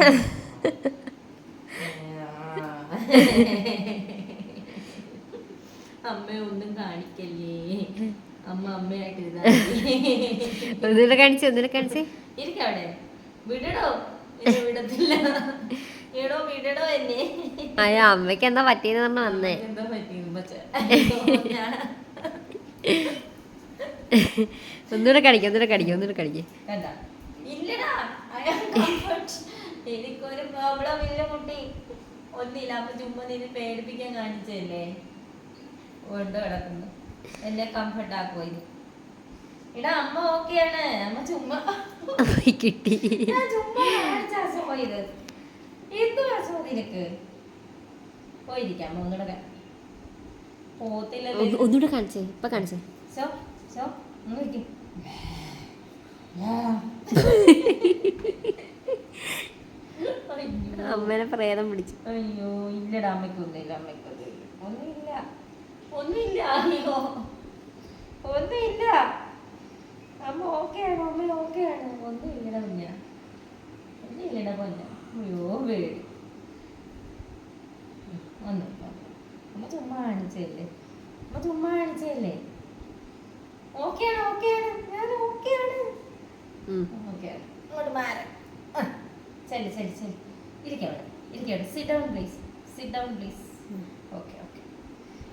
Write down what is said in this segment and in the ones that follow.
അമ്മ ഒന്നും കാണിക്കല്ലേ? അമ്മ അമ്മയായിട്ട് ഒന്നുകൂടെ കാണിച്ചേ ഒന്നുകൂടെ കാണിച്ചേ. ഇരിക്കവിടെ വിടടോ. വിടത്തില്ല. എടോ വിടടോ എന്നെ. അയ്യോ അമ്മയ്ക്ക് എന്താ പറ്റിയെന്ന് പറഞ്ഞ വന്നേ. എന്താ പറ്റിയത് പച്ച ഒന്നുകൂടെ കടിക്കും ഒന്നുകൂടെ കടിക്കും ഒന്നുകൂടെ കടിക്കും ഇല്ലടാ. എനിക്കൊരു പ്രോബ്ലം ഇല്ല കുട്ടി. ഒന്നില്ല അപ്പൊ ചുമ്മാ നിന്നെ പേടിപ്പിക്കാൻ കാണിച്ചല്ലേ കൊണ്ട് കിടക്കുന്നു. എന്നെ കംഫർട്ട് ആക്കുമോ ഇത് എടാ അമ്മ ഓക്കെയാണ് അമ്മ ചുമ്മാ കിട്ടി. ഞാൻ ചുമ്മാ കാണിച്ചാ പോയത്. എന്തുവാ സോ നിനക്ക്? പോയിരിക്കാം. ഒന്നുകൂടെ ക- പോത്തില്ലല്ലോ ഒന്നുകൂടെ കാണിച്ചേ. ഇപ്പൊ കാണിച്ചേ. സോ സോ ഇരിക്കും അയ്യോ അമ്മേനെ പ്രേതം പിടിച്ചു. അയ്യോ ഇല്ലടാ അമ്മയ്ക്കൊന്നുമില്ല അമ്മയ്ക്ക് ഒന്നുമില്ല. ഒന്നുമില്ല. അയ്യോ. ഒന്നുമില്ല. അമ്മ ഓക്കെയാണ് അമ്മ ഓക്കെയാണ് ഒന്നുമില്ലടാ കുഞ്ഞ. ഒന്നുമില്ലടാ പൊന്ന. അയ്യോ പേടി. വന്നു അമ്മ ചുമ്മാ കാണിച്ചല്ലേ അമ്മ ചുമ്മാ കാണിച്ചല്ലേ ഓക്കെയാണ് ആണ് ഞാൻ ഓക്കെയാണ് ആണ്. ഓക്കെയാണ് ഇങ്ങോട്ട് മാറി. ശരി ശരി ശരി ഇരിക്കവിടെ ഇരിക്കവിടെ sit down please sit down please okay okay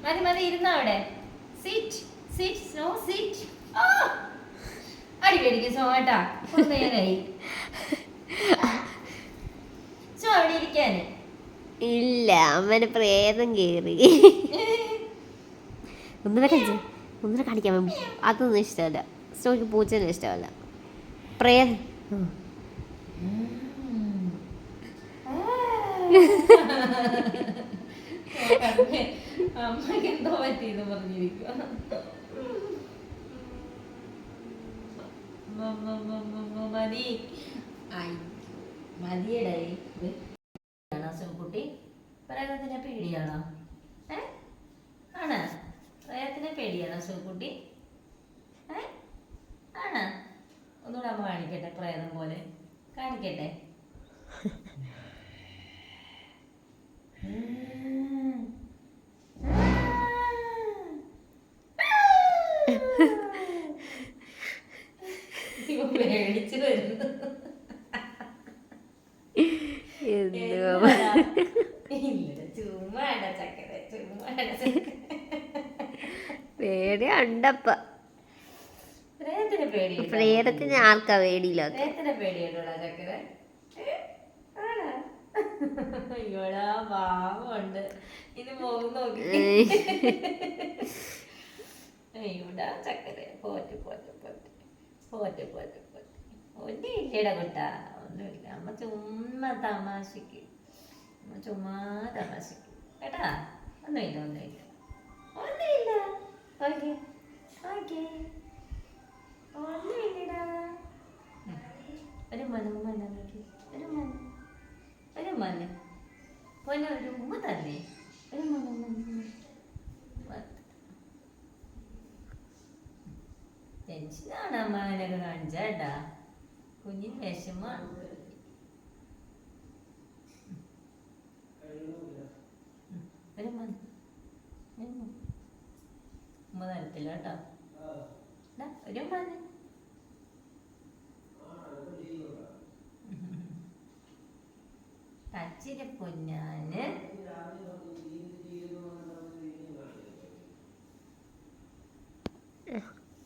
മതി മതി ഇരുന്ന അവിടെ. സിറ്റ് സിറ്റ് സ്നോ സിറ്റ് സോ കേട്ടാ സോ അവിടെ ഇരിക്കാന്? ഇല്ല അമ്മന് പ്രേതം കേറി. ഒന്നിനെ കാണിച്ചേ ഒന്നുകൂടെ കാണിക്കാം അതൊന്നും ഇഷ്ടമല്ല. സ്റ്റോക്ക് പൂച്ചനും ഇഷ്ടമല്ല. പ്രേതം. അമ്മയ്ക്ക് എന്തോ പറ്റിയെന്ന് പറഞ്ഞിരിക്കുക മതി മതിയടായി കുട്ടി പ്രേതത്തിനെ പേടിയാണോ ഏ ആണ് പ്രേതത്തിനെ പേടിയാണോ സുക്കുട്ടി ഏ ആണ് ഒന്നുകൂടെ അമ്മ കാണിക്കട്ടെ പ്രേതം പോലെ കാണിക്കട്ടെ പേടി ഉണ്ടപ്പ. പ്രേതത്തിന് ആർക്കാ? ആണോ? അയ്യോടാ പാവമുണ്ട് ഇത് മുഖം നോക്കി അയ്യോടാ ചക്കര Pat Pat Pat Pat Pat Pat ഒന്നും ഇല്ലടാ കുട്ട ഒന്നുമില്ല. അമ്മ ചുമ്മാ തമാശക്ക്. അമ്മ ചുമ്മാ തമാശക്ക്. കേട്ടാ? ഒന്നുമില്ല ഒന്നുമില്ല. ഒന്നുമില്ല. Okay okay. ഒന്നുമില്ലടാ. ഒരു മനം മനം ഒരു മനം. ഒരു മനം. പൊന്നെ ഒരു ഉമ്മ തന്നെ ഒരു മനം മനം ടെൻഷനാണ് അമ്മ അങ്ങനെയൊക്കെ കാണിച്ചേട്ടാ കുഞ്ഞിന് വിഷമാണ്. ഉമ്മ തരത്തില്ല കേട്ടോ. ഒരു കച്ചിരി പൊന്നാന്.